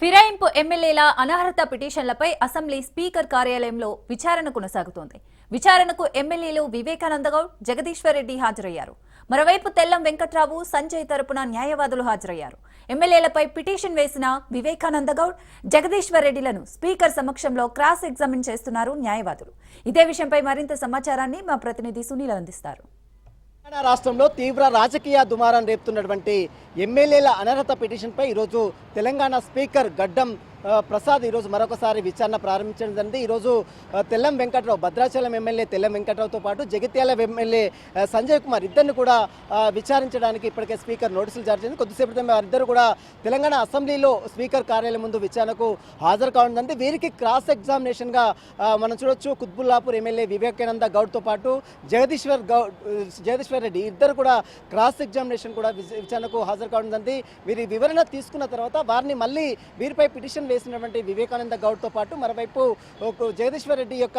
ఫిరాయింపు ఎమ్మెల్యేల అనర్హత పిటిషన్లపై assembly speaker కార్యాలయంలో విచారణ కొనసాగుతోంది. విచారణకు ఎమ్మెల్యేలు వివేకానంద గౌడ్ జగదీశ్వర్ రెడ్డి హాజరయ్యారు. మరోవైపు తెల్లం వెంకట్రావు సంజయ్ తరపున న్యాయవాదులు హాజరయ్యారు. ఎమ్మెల్యేలపై పిటిషన్ వేసిన వివేకానంద గౌడ్ జగదీశ్వర్ రెడ్డిలను స్పీకర్ సమక్షంలో క్రాస్ ఎగ్జామిన్ చేస్తున్నారు న్యాయవాదులు. ఇదే విషయంపై మరింత సమాచారాన్ని మా ప్రతినిధి సునీల్ అందిస్తారు. రాష్ట్రంలో తీవ్ర రాజకీయ దుమారం రేపుతున్నటువంటి ఎమ్మెల్యేల అనర్హత పిటిషన్పై ఈరోజు తెలంగాణ స్పీకర్ గడ్డం ప్రసాద్ ఈరోజు మరొకసారి విచారణ ప్రారంభించడం జరిగింది. ఈరోజు తెల్లం వెంకట్రావు భద్రాచలం ఎమ్మెల్యే తెల్లం వెంకట్రావుతో పాటు జగిత్యాల ఎమ్మెల్యే సంజయ్ కుమార్ ఇద్దరిని కూడా విచారించడానికి ఇప్పటికే స్పీకర్ నోటీసులు జారీ చేసింది. కొద్దిసేపు వారిద్దరు కూడా తెలంగాణ అసెంబ్లీలో స్పీకర్ కార్యాలయం ముందు విచారణకు హాజరు కావడం జరిగింది. వీరికి క్రాస్ ఎగ్జామినేషన్గా మనం చూడొచ్చు కుత్బుల్లాపూర్ ఎమ్మెల్యే వివేకానంద గౌడ్తో పాటు జగదీశ్వర్ గౌడ్ జగదీశ్వర్ రెడ్డి ఇద్దరు కూడా క్రాస్ ఎగ్జామినేషన్ కూడా విచారణకు హాజరు కావడం జరిగింది. వీరి వివరణ తీసుకున్న తర్వాత వారిని మళ్ళీ వీరిపై పిటిషన్ వేసినటువంటి వివేకానంద గౌడ్తో పాటు మరోవైపు ఒక జగదీశ్వర్ రెడ్డి యొక్క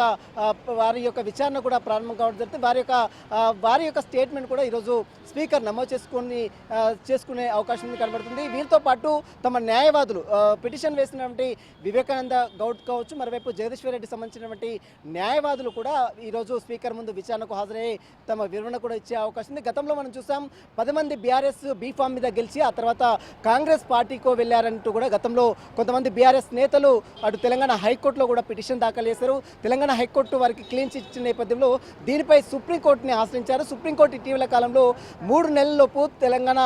వారి యొక్క విచారణ కూడా ప్రారంభం కావడం జరుగుతుంది వారి యొక్క వారి యొక్క స్టేట్మెంట్ కూడా ఈరోజు స్పీకర్ నమోదు చేసుకొని చేసుకునే అవకాశం కనబడుతుంది. వీరితో పాటు తమ న్యాయవాదులు పిటిషన్ వేసినటువంటి వివేకానంద గౌడ్ కావచ్చు మరోవైపు జగదీశ్వర్ రెడ్డి సంబంధించినటువంటి న్యాయవాదులు కూడా ఈరోజు స్పీకర్ ముందు విచారణకు హాజరయ్యి తమ వివరణ కూడా ఇచ్చే అవకాశం ఉంది. గతంలో మనం చూసాం పది మంది బీఆర్ఎస్ బీఫామ్ మీద గెలిచి ఆ తర్వాత కాంగ్రెస్ పార్టీకో వెళ్ళారంటూ కూడా గతంలో కొంతమంది బీఆర్ఎస్ నేతలు అటు తెలంగాణ హైకోర్టులో కూడా పిటిషన్ దాఖలు చేశారు. తెలంగాణ హైకోర్టు వారికి క్లీన్ చిట్ ఇచ్చిన నేపథ్యంలో దీనిపై సుప్రీంకోర్టుని ఆశ్రయించారు. సుప్రీంకోర్టు ఇటీవల కాలంలో మూడు నెలలలోపు తెలంగాణ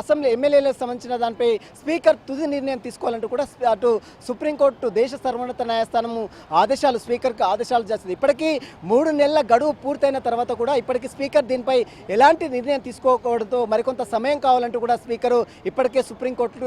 అసెంబ్లీ ఎమ్మెల్యేలకు సంబంధించిన దానిపై స్పీకర్ తుది నిర్ణయం తీసుకోవాలంటూ కూడా అటు సుప్రీంకోర్టు దేశ సర్వోన్నత న్యాయస్థానము ఆదేశాలు స్పీకర్కి ఆదేశాలు చేస్తుంది ఇప్పటికీ మూడు నెలల గడువు పూర్తయిన తర్వాత కూడా ఇప్పటికీ స్పీకర్ దీనిపై ఎలాంటి నిర్ణయం తీసుకోకూడదు మరికొంత సమయం కావాలంటూ కూడా స్పీకరు ఇప్పటికే సుప్రీంకోర్టు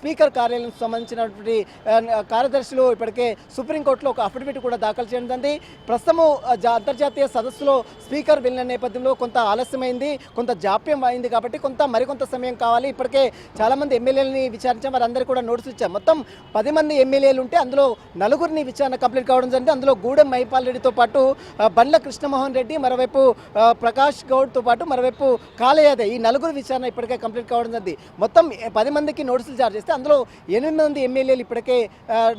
స్పీకర్ కార్యాలయం సంబంధించినటువంటి ఉన్నటువంటి కార్యదర్శులు ఇప్పటికే సుప్రీంకోర్టులో ఒక అఫిడవిట్ కూడా దాఖలు చేయడం జరిగింది. ప్రస్తుతము జా- అంతర్జాతీయ సదస్సులో స్పీకర్ వెళ్ళిన నేపథ్యంలో కొంత ఆలస్యమైంది కొంత జాప్యం అయింది కాబట్టి కొంత మరికొంత సమయం కావాలి. ఇప్పటికే చాలామంది ఎమ్మెల్యేలని విచారించాం వారందరికీ కూడా నోటీసులు ఇచ్చాం మొత్తం పది మంది ఎమ్మెల్యేలు ఉంటే అందులో నలుగురిని విచారణ కంప్లీట్ కావడం జరిగింది. అందులో గూడెం మహిపాల్ రెడ్డితో పాటు బండ్ల కృష్ణమోహన్ రెడ్డి మరోవైపు ప్రకాష్ గౌడ్తో పాటు మరోవైపు కాలయాదే ఈ నలుగురు విచారణ ఇప్పటికే కంప్లీట్ కావడం జరిగింది. మొత్తం పది మందికి నోటీసులు జారీ చేస్తే అందులో ఎనిమిది మంది ఎమ్మెల్యే ఎమ్మెల్యేలు ఇప్పటికే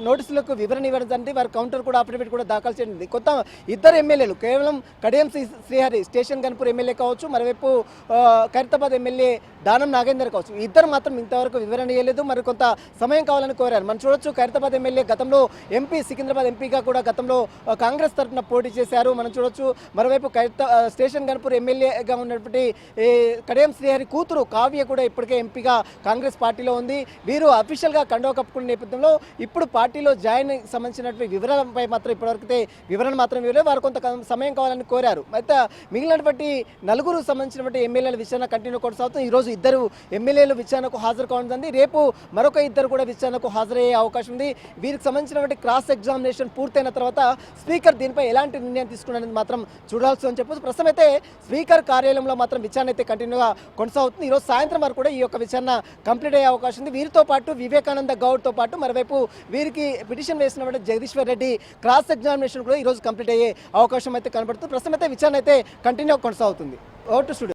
నోటీసులకు వివరణ ఇవ్వడం జరిగింది. వారి కౌంటర్ కూడా అఫిడవిట్ కూడా దాఖలు చేయండి కొత్త ఇద్దరు ఎమ్మెల్యేలు కేవలం కడియం శ్రీ శ్రీహరి స్టేషన్ గన్పూర్ ఎమ్మెల్యే కావచ్చు మరోవైపు ఆ, ఖైరతాబాద్ ఎమ్మెల్యే దానం నాగేందర్ కావచ్చు. ఇద్దరు మాత్రం ఇంతవరకు వివరణ ఇవ్వలేదు. మరి కొంత సమయం కావాలని కోరారు. మనం చూడొచ్చు ఖైరతాబాద్ ఎమ్మెల్యే గతంలో ఎంపీ సికింద్రాబాద్ ఎంపీగా కూడా గతంలో కాంగ్రెస్ తరఫున పోటీ చేశారు. మనం చూడొచ్చు మరోవైపు ఖైరతా స్టేషన్ గన్పూర్ ఎమ్మెల్యేగా ఉన్నటువంటి కడియం శ్రీహరి కూతురు కావ్య కూడా ఇప్పటికే ఎంపీగా కాంగ్రెస్ పార్టీలో ఉంది. వీరు అఫీషియల్గా కండవ కప్పుకున్న నేపథ్యంలో ఇప్పుడు పార్టీలో జాయిన్ సంబంధించినటువంటి వివరాలపై మాత్రం ఇప్పటివరకైతే వివరణ మాత్రం ఇవ్వలేదు. వారు కొంత సమయం కావాలని కోరారు. అయితే మిగిలినటువంటి నలుగురు సంబంధించినటువంటి ఎమ్మెల్యేల విచారణ కంటిన్యూ కొనసాగుతుంది ఈరోజు ఇద్దరు ఎమ్మెల్యేలు విచారణకు హాజరు కావడం రేపు మరొక ఇద్దరు కూడా విచారణకు హాజరయ్యే అవకాశం ఉంది. వీరికి సంబంధించినటువంటి క్రాస్ ఎగ్జామినేషన్ పూర్తయిన తర్వాత స్పీకర్ దీనిపై ఎలాంటి నిర్ణయం తీసుకున్నది మాత్రం చూడాల్సి అని చెప్పొచ్చు. ప్రస్తుతం అయితే స్పీకర్ కార్యాలయంలో మాత్రం విచారణ అయితే కంటిన్యూగా కొనసాగుతుంది. ఈరోజు సాయంత్రం వరకు కూడా ఈ యొక్క విచారణ కంప్లీట్ అయ్యే అవకాశం ఉంది. వీరితో పాటు వివేకానంద గౌడ్తో పాటు పాటు మరోవైపు వీరికి పిటిషన్ వేసినటువంటి జగదీశ్వర్ రెడ్డి క్రాస్ ఎగ్జామినేషన్ కూడా ఈరోజు కంప్లీట్ అయ్యే అవకాశం అయితే కనబడుతుంది. ప్రస్తుతం అయితే విచారణ అయితే కంటిన్యూ కొనసాగుతుంది. Vote studio